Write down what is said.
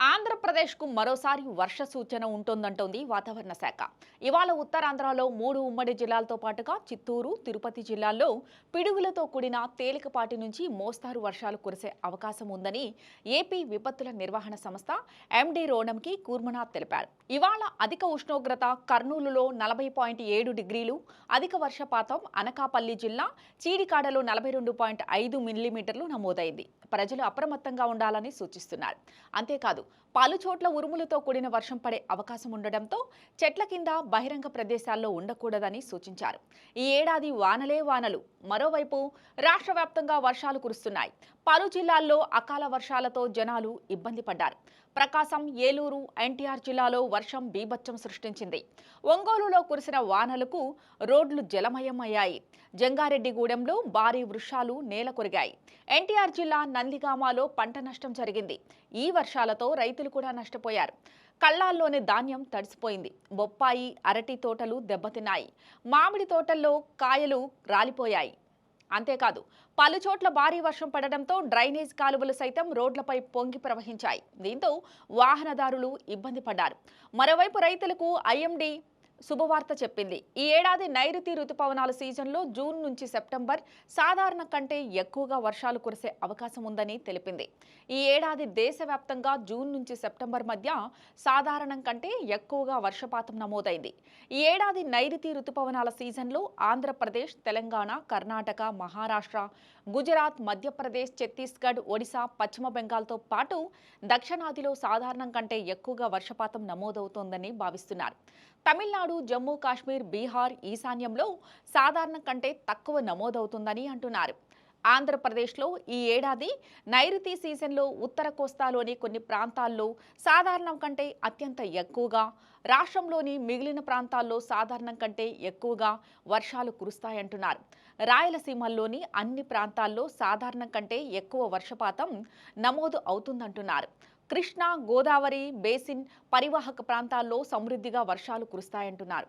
ఆంధ్రప్రదేశ్ ఆంధ్రప్రదేశ్కు మరోసారి వర్ష సూచన ఉంటుందంటోంది వాతావరణ శాఖ. ఇవాళ ఉత్తరాంధ్రలో మూడు ఉమ్మడి జిల్లాలతో పాటుగా చిత్తూరు తిరుపతి జిల్లాల్లో పిడుగులతో కూడిన తేలికపాటి నుంచి మోస్తారు వర్షాలు కురిసే అవకాశం ఉందని ఏపీ విపత్తుల నిర్వహణ సంస్థ ఎండి రోణంకి కూర్మనాథ్ తెలిపారు. ఇవాళ అధిక ఉష్ణోగ్రత కర్నూలులో నలభై పాయింట్ ఏడు డిగ్రీలు అధిక వర్షపాతం అనకాపల్లి జిల్లా చీడికాడలో నలభై రెండు పాయింట్ ఐదు మిల్లీమీటర్లు నమోదైంది. ప్రజలు అప్రమత్తంగా ఉండాలని సూచిస్తున్నారు. అంతేకాదు పలు చోట్ల ఉరుములతో కూడిన వర్షం పడే అవకాశం ఉండడంతో చెట్ల కింద బహిరంగ ప్రదేశాల్లో ఉండకూడదని సూచించారు. ఈ ఏడాది వానలే వానలు. మరోవైపు రాష్ట్ర వ్యాప్తంగా వర్షాలు కురుస్తున్నాయి. పలు జిల్లాల్లో అకాల వర్షాలతో జనాలు ఇబ్బంది పడ్డారు. ప్రకాశం ఏలూరు ఎన్టీఆర్ జిల్లాలో వర్షం బీభత్సం సృష్టించింది. ఒంగోలులో కురిసిన వానలకు రోడ్లు జలమయమయ్యాయి. జంగారెడ్డిగూడెంలో భారీ వృక్షాలు నేల కొరిగాయి. ఎన్టీఆర్ జిల్లా నందిగామాలో పంట నష్టం జరిగింది. ఈ వర్షాలతో రైతులు కూడా నష్టపోయారు. కళ్ళాల్లోని ధాన్యం తడిసిపోయింది. బొప్పాయి అరటి తోటలు దెబ్బతిన్నాయి. మామిడి తోటల్లో కాయలు రాలిపోయాయి. అంతేకాదు పలు చోట్ల భారీ వర్షం పడడంతో డ్రైనేజ్ కాలువలు సైతం రోడ్లపై పొంగి ప్రవహించాయి. దీంతో వాహనదారులు ఇబ్బంది పడ్డారు. మరోవైపు రైతులకు ఐఎండీ శుభవార్త చెప్పింది. ఈ ఏడాది నైరుతి రుతుపవనాల సీజన్లో జూన్ నుంచి సెప్టెంబర్ సాధారణ కంటే ఎక్కువగా వర్షాలు కురిసే అవకాశం ఉందని తెలిపింది. ఈ ఏడాది దేశవ్యాప్తంగా జూన్ నుంచి సెప్టెంబర్ మధ్య సాధారణం కంటే ఎక్కువగా వర్షపాతం నమోదైంది. ఈ ఏడాది నైరుతి రుతుపవనాల సీజన్లో ఆంధ్రప్రదేశ్ తెలంగాణ కర్ణాటక మహారాష్ట్ర గుజరాత్ మధ్యప్రదేశ్ ఛత్తీస్గఢ్ ఒడిశా పశ్చిమ బెంగాల్తో పాటు దక్షిణాదిలో సాధారణం కంటే ఎక్కువగా వర్షపాతం నమోదవుతోందని భావిస్తున్నారు. తమిళనాడు తమిళనాడు జమ్మూ కాశ్మీర్ బీహార్ ఈశాన్యంలో సాధారణం కంటే తక్కువ నమోదవుతుందని అంటున్నారు. ఆంధ్రప్రదేశ్లో ఈ ఏడాది నైరుతి సీజన్లో ఉత్తర కోస్తాలోని కొన్ని ప్రాంతాల్లో సాధారణం కంటే అత్యంత ఎక్కువగా రాష్ట్రంలోని మిగిలిన ప్రాంతాల్లో సాధారణం కంటే ఎక్కువగా వర్షాలు కురుస్తాయంటున్నారు. రాయలసీమల్లోని అన్ని ప్రాంతాల్లో సాధారణం కంటే ఎక్కువ వర్షపాతం నమోదు అవుతుందంటున్నారు. కృష్ణా గోదావరి బేసిన్ పరివాహక ప్రాంతాల్లో సమృద్ధిగా వర్షాలు కురుస్తాయంటున్నారు.